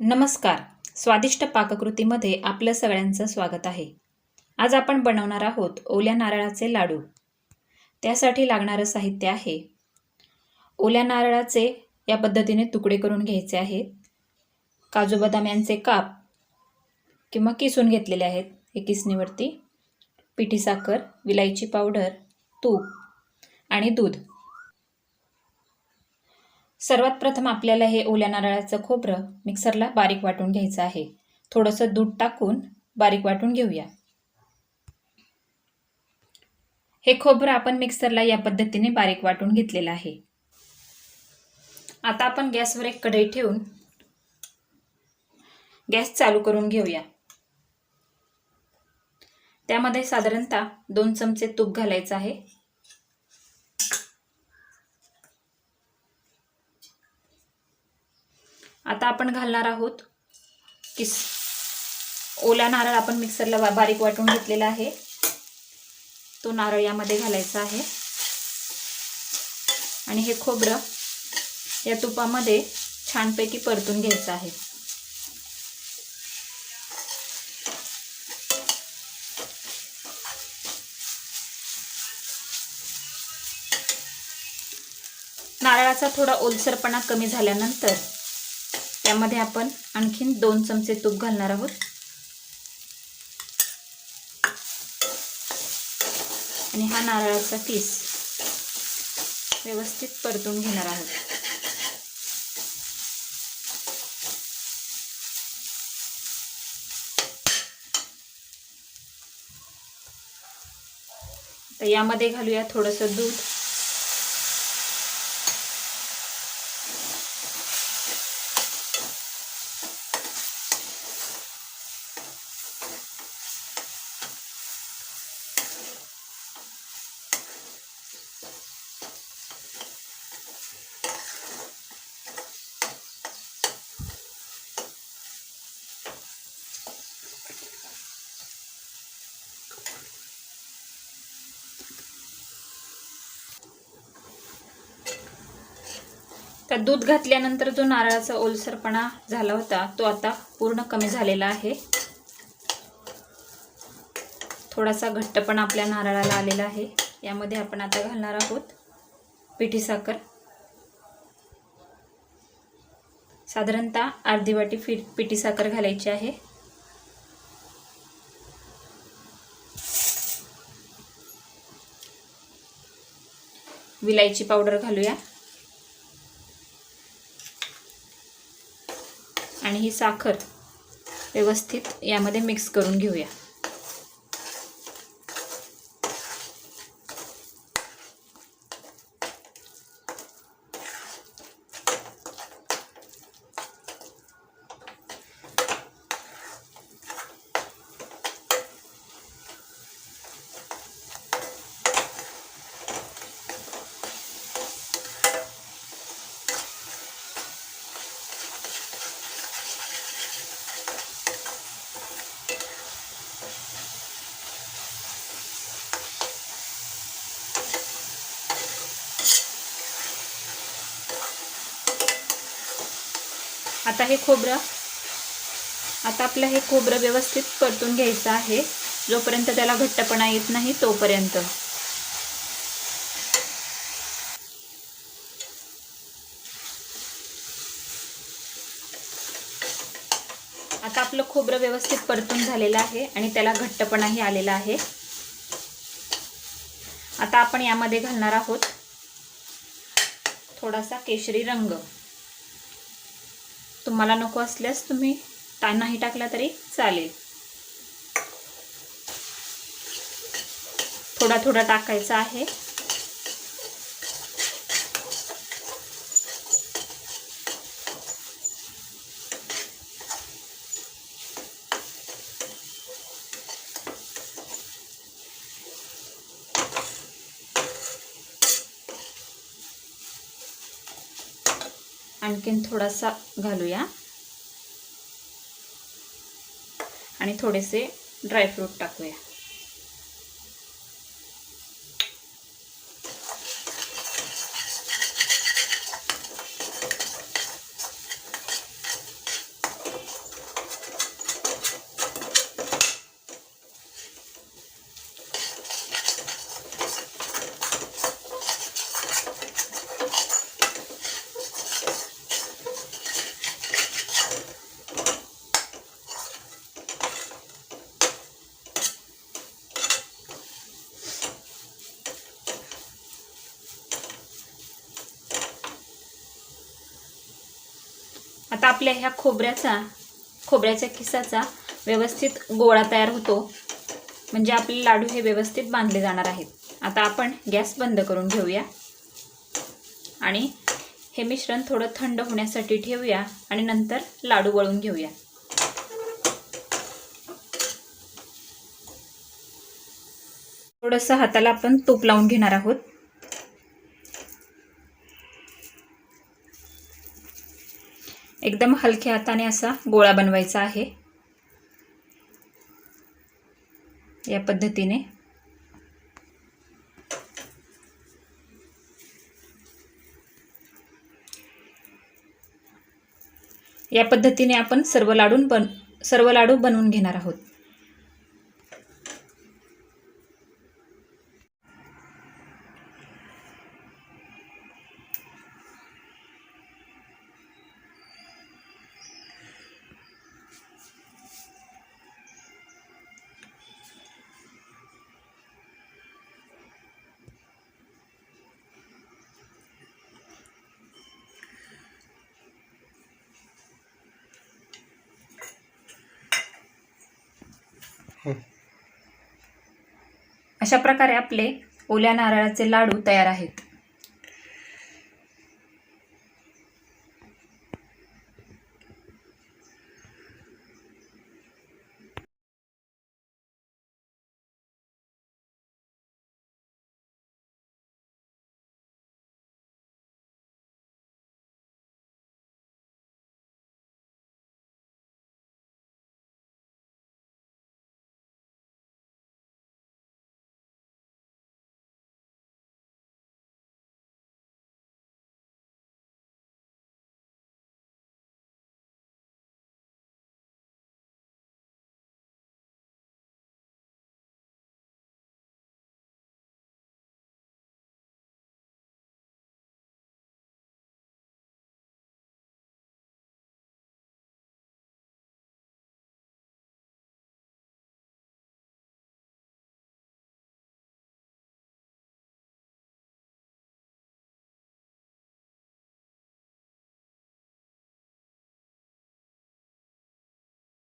नमस्कार. स्वादिष्ट पाककृतीमध्ये आपलं सगळ्यांचं स्वागत आहे. आज आपण बनवणार आहोत ओल्या नारळाचे लाडू. त्यासाठी लागणारं साहित्य आहे. ओल्या नारळाचे या पद्धतीने तुकडे करून घ्यायचे आहेत. काजू बदाम यांचे काप किंवा किसून घेतलेले आहेत हे किसणीवरती. पिठी साखर विलायची पावडर तूप आणि दूध. सर्वात प्रथम आपल्याला हे ओल्या नारळाचं खोबरं मिक्सरला बारीक वाटून घ्यायचं आहे. थोडंसं दूध टाकून बारीक वाटून घेऊया. हे खोबरं आपण मिक्सरला या पद्धतीने बारीक वाटून घेतलेलं आहे. आता आपण गॅसवर एक कढई ठेवून गॅस चालू करून घेऊया. त्यामध्ये साधारणतः दोन चमचे तूप घालायचं आहे. आता आपण घालणार आहोत किस ओला नारळ आपण मिक्सरला बारीक वाटून घेतलेला आहे. तो नारळ यामध्ये घालायचा आहे. आणि हे खोबरं या तुपामध्ये छानपैकी परतून घ्यायचं आहे. नारळाचा थोडा ओलसरपणा कमी झाल्यानंतर त्यामध्ये आपण आणखीन दोन चमचे तूप घालणार आहोत. आणि हा नारळाचा किस व्यवस्थित परतून घेणार आहोत. तर यामध्ये घालूया थोडंसं दूध. तर दूध घातल्यानंतर जो नारळाचा ओलसरपणा झाला होता तो आता पूर्ण कमी झालेला आहे. थोडासा घट्टपणा आपल्या नारळाला आलेला आहे. यामध्ये आपण आता घालणार आहोत पिठी साखर. साधारणतः अर्धी वाटी फि पिठी साखर घालायची आहे. विलायची पावडर घालूया. आणि ही साखर व्यवस्थित यामध्ये मिक्स करून घेऊया. आता हे खोबरं आता आपलं हे खोबरं व्यवस्थित परतून घ्यायचं आहे. जोपर्यंत त्याला घट्टपणा येत नाही तोपर्यंत. आता आपलं खोबरं व्यवस्थित परतून झालेलं आहे आणि त्याला घट्टपणाही आलेला आहे. आता आपण यामध्ये घालणार आहोत थोडासा केशरी रंग. तुम्हाला नको असल्यास तुम्ही ता नाही टाकला तरी चालेल. थोडा थोडा टाकायचा आहे. आणखीन थोडासा घालूया. आणि थोडेसे ड्रायफ्रूट टाकूया. आता आपल्या ह्या खोबऱ्याचा खोबऱ्याच्या किसाचा व्यवस्थित गोळा तयार होतो. म्हणजे आपले लाडू हे व्यवस्थित बांधले जाणार आहेत. आता आपण गॅस बंद करून घेऊया. आणि हे मिश्रण थोडं थंड होण्यासाठी ठेवूया आणि नंतर लाडू वळून घेऊया. थोडंसं हाताला आपण तूप लावून घेणार आहोत. एकदम हलक्या हाताने असा गोळा बनवायचा आहे. या पद्धतीने. या पद्धतीने आपण सर्व लाडून बन सर्व लाडू बनवून घेणार आहोत. अशा प्रकारे आपले ओल्या नारळाचे लाडू तयार आहेत.